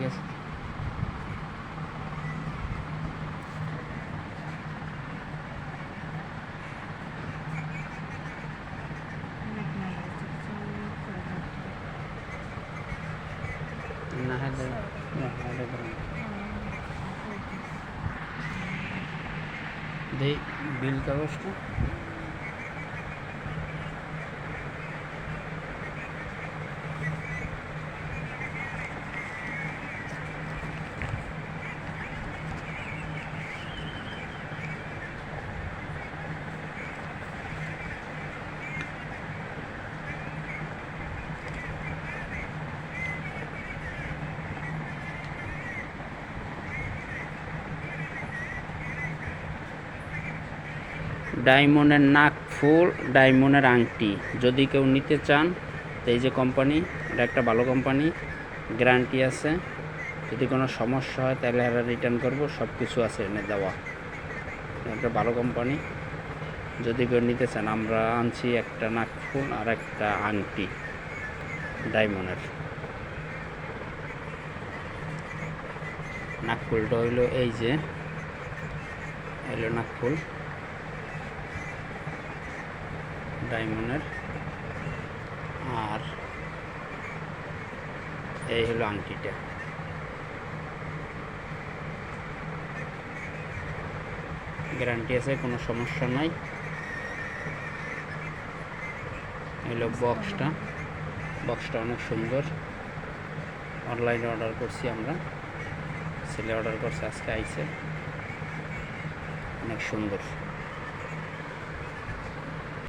ठीक है दे बिल करो उसको ডায়মন্ডের নাক ফুল, ডায়মন্ডের আংটি। যদি কেউ নিতে চান, তো এই যে কোম্পানি, এটা একটা ভালো কোম্পানি, গ্যারান্টি আছে। যদি কোনো সমস্যা হয়, তাহলে এরা রিটার্ন করব সব কিছু আছে এনে দেওয়া। একটা ভালো কোম্পানি। যদি কেউ নিতে চান, আমরা আনছি একটা নাক ফুল আর একটা আংটি, ডায়মন্ডের। নাকফুলটা হইল এই যে, হইল নাকফুল ডায়মন্ডের। আর এই হলো আংটিটা। গ্যারান্টি আছে, কোনো সমস্যা নাই। হলো বক্সটা। বক্সটা অনেক সুন্দর। অনলাইনে অর্ডার করছি আমরা। ছেলে অর্ডার করছে, আজকে আইছে। অনেক সুন্দর।